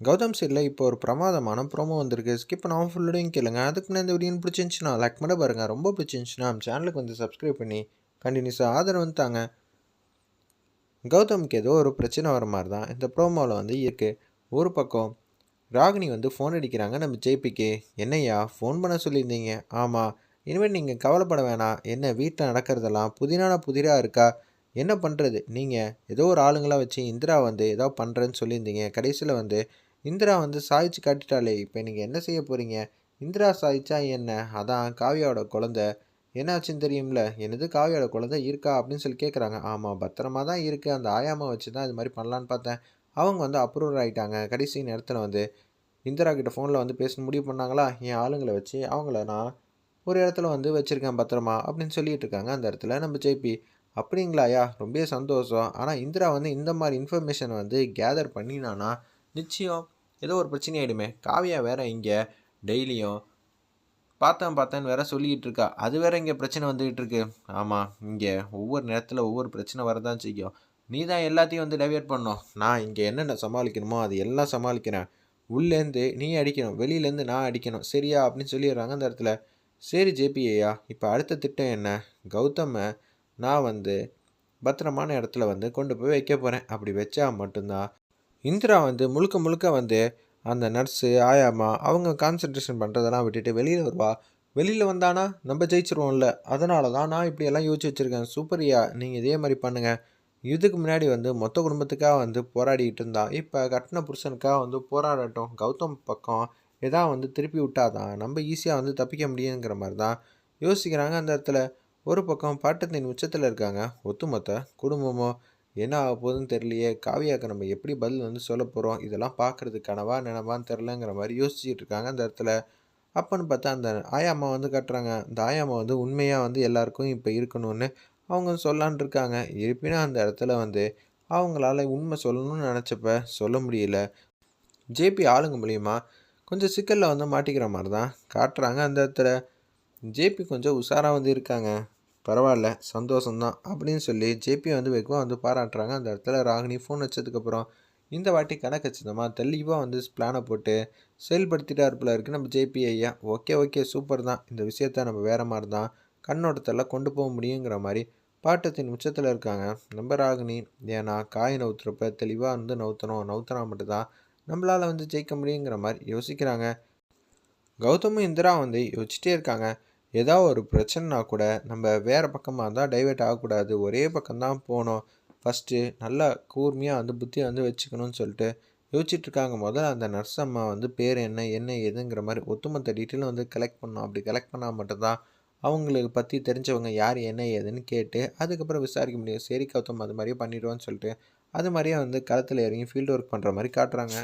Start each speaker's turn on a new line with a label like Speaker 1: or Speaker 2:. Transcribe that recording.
Speaker 1: கௌதம் சீரில் இப்போ ஒரு பிரமாதமான ப்ரோமோ வந்திருக்கு. ஸ்கிப் நான் ஃபுல்லோடையும் கேளுங்க. அதுக்கு நான் இந்த வீடியோ பிடிச்சிருந்துச்சுன்னா லைக் பண்ண பாருங்கள் ரொம்ப பிடிச்சிருந்துச்சுன்னா நம்ம சேனலுக்கு வந்து சப்ஸ்கிரைப் பண்ணி கண்டினியூஸாக ஆதரவு வந்து தாங்க. கௌதமுக்கு ஏதோ ஒரு பிரச்சனை வர மாதிரி தான் இந்த ப்ரோமோவில் வந்து இருக்குது ஒரு பக்கம் ராகினி வந்து ஃபோன் அடிக்கிறாங்க. நம்ம ஜேபிக்கு என்னய்யா ஃபோன் பண்ண சொல்லியிருந்தீங்க. ஆமாம் இனிமேல் நீங்கள் கவலைப்பட வேணாம். என்ன வீட்டில் நடக்கிறதெல்லாம் புதினான புதிராக இருக்கா? என்ன பண்ணுறது நீங்கள் ஏதோ ஒரு ஆளுங்களாக வச்சு இந்திரா வந்து ஏதோ பண்ணுறேன்னு சொல்லியிருந்தீங்க. கடைசியில் வந்து இந்திரா வந்து சாய்ச்சி காட்டிட்டாளே இப்போ நீங்கள் என்ன செய்ய போகிறீங்க இந்திரா சாய்ச்சா என்ன? அதான் காவியாவோட குழந்த. என்னாச்சுன்னு தெரியும்ல? எனது காவியோட குழந்தை இருக்கா அப்படின்னு சொல்லி கேட்குறாங்க ஆமாம் பத்திரமா தான் இருக்குது அந்த ஆயாமா வச்சு தான் இது மாதிரி பண்ணலான்னு பார்த்தேன். அவங்க வந்து அப்ரூவல் ஆகிட்டாங்க கடைசி நேரத்தில் வந்து இந்திரா கிட்ட ஃபோனில் வந்து பேச முடிவு பண்ணாங்களா? என் ஆளுங்களை வச்சு அவங்கள நான் ஒரு இடத்துல வந்து வச்சுருக்கேன் பத்திரமா அப்படின்னு சொல்லிட்டு இருக்காங்க. அந்த இடத்துல நம்ம ஜேபி அப்படிங்களாயா ரொம்ப சந்தோஷம். ஆனால் இந்திரா வந்து இந்த மாதிரி இன்ஃபர்மேஷன் வந்து கேதர் பண்ணினானா நிச்சயம். ஏதோ ஒரு பிரச்சனை ஆகிடுமே காவியா வேற இங்கே டெய்லியும் பார்த்தேன் பார்த்தேன்னு வேற சொல்லிக்கிட்டு இருக்கா. அது வேற இங்கே பிரச்சனை வந்துகிட்டு இருக்கு. ஆமாம் இங்கே ஒவ்வொரு நேரத்தில் ஒவ்வொரு பிரச்சனை வரதான் செய்யும். நீ தான் எல்லாத்தையும் வந்து டைவர்ட் பண்ணும். நான் இங்கே என்னென்ன சமாளிக்கணுமோ அது எல்லாம் சமாளிக்கிறேன். உள்ளேருந்து நீ அடிக்கணும் வெளியிலேருந்து நான் அடிக்கணும். சரியா? அப்படின்னு சொல்லிடுறாங்க அந்த இடத்துல. சரி ஜேபிஐயா இப்போ அடுத்த திட்டம் என்ன? கௌதமை நான் வந்து பத்திரமான இடத்துல வந்து கொண்டு போய் வைக்க போகிறேன் அப்படி வச்சா மட்டும்தான் இந்திரா வந்து முழுக்க முழுக்க வந்து அந்த நர்ஸு ஆயாமா அவங்க கான்சன்ட்ரேஷன் பண்ணுறதெல்லாம் விட்டுட்டு வெளியில் வருவா. வெளியில் வந்தானா? நம்ம ஜெயிச்சிருவோம்ல. அதனால தான் நான் இப்படியெல்லாம் யோசிச்சு வச்சுருக்கேன். சூப்பரியா நீங்கள் இதே மாதிரி பண்ணுங்கள் இதுக்கு முன்னாடி வந்து மொத்த குடும்பத்துக்காக வந்து போராடிக்கிட்டு இருந்தான் இப்போ கட்டின புருஷனுக்காக வந்து போராடட்டும். கௌதம் பக்கம் எதா வந்து திருப்பி விட்டாதான் நம்ம ஈஸியாக வந்து தப்பிக்க முடியுங்கிற மாதிரி தான் யோசிக்கிறாங்க அந்த இடத்துல. ஒரு பக்கம் பாட்டத்தின் உச்சத்தில் இருக்காங்க. ஒத்துமொத்த குடும்பமோ என்ன ஆக போகுதுன்னு தெரியலையே. காவியாவுக்கு நம்ம எப்படி பதில் வந்து சொல்ல போகிறோம் இதெல்லாம் பார்க்குறது கனவா நினவான்னு தெரிலங்கிற மாதிரி யோசிச்சுட்டு இருக்காங்க அந்த இடத்துல. அப்போன்னு பார்த்தா அந்த ஆயாம்மா வந்து கட்டுறாங்க. அந்த ஆயாம்மா வந்து உண்மையாக வந்து எல்லாருக்கும் இப்போ இருக்கணும்னு அவங்க சொல்லான் இருக்காங்க. இருப்பினும் அந்த இடத்துல வந்து அவங்களால உண்மை சொல்லணும்னு நினச்சப்ப சொல்ல முடியல. ஜேபி ஆளுங்க மூலியமா கொஞ்சம் சிக்கலில் வந்து மாட்டிக்கிற மாதிரி தான் காட்டுறாங்க அந்த இடத்துல. ஜேபி கொஞ்சம் உஷாராக வந்து இருக்காங்க. பரவாயில்ல சந்தோஷம்தான் அப்படின்னு சொல்லி ஜேபி வந்து வெகுவாக வந்து பாராட்டுறாங்க. அந்த இடத்துல ராகினி ஃபோன் வச்சதுக்கப்புறம் இந்த வாட்டி கணக்கச்சிதமாக தெளிவாக வந்து பிளானை போட்டு செயல்படுத்திட்டாருப்பில் இருக்குது நம்ம ஜேபி ஐயா. ஓகே ஓகே சூப்பர் தான். இந்த விஷயத்த நம்ம வேறு மாதிரி தான் கண்ணோட்டத்தில் கொண்டு போக முடியுங்கிற மாதிரி பாட்டத்தின் உச்சத்தில் இருக்காங்க. நம்ம ராகினி ஏன்னா காய் நவுத்துறப்ப தெளிவாக வந்து நவுத்தணும். நவுத்தினா மட்டும்தான் நம்மளால் வந்து ஜெயிக்க முடியுங்கிற மாதிரி யோசிக்கிறாங்க. கௌதமும் இந்திரா வந்து யோசிச்சிட்டே இருக்காங்க. ஏதாவது ஒரு பிரச்சனைனா கூட நம்ம வேறு பக்கமாக தான் டைவெர்ட் ஆகக்கூடாது. ஒரே பக்கம்தான் போகணும் ஃபஸ்ட்டு நல்லா கூர்மையாக வந்து புத்தியை வந்து வச்சுக்கணும்னு சொல்லிட்டு யோசிச்சுட்ருக்காங்க. முதல்ல அந்த நர்ஸ் அம்மா வந்து பேர் என்ன என்ன ஏதுங்கிற மாதிரி ஒட்டுமொத்த டீட்டெயிலும் வந்து கலெக்ட் பண்ணோம். அப்படி கலெக்ட் பண்ணால் மட்டும்தான் அவங்களுக்கு பற்றி தெரிஞ்சவங்க யார் என்ன ஏதுன்னு கேட்டு அதுக்கப்புறம் விசாரிக்க முடியும். சரி கௌதம் அது மாதிரியே பண்ணிடுவோன்னு சொல்லிட்டு அது மாதிரியே வந்து களத்தில் இறங்கி ஃபீல்டு ஒர்க் பண்ணுற மாதிரி காட்டுறாங்க.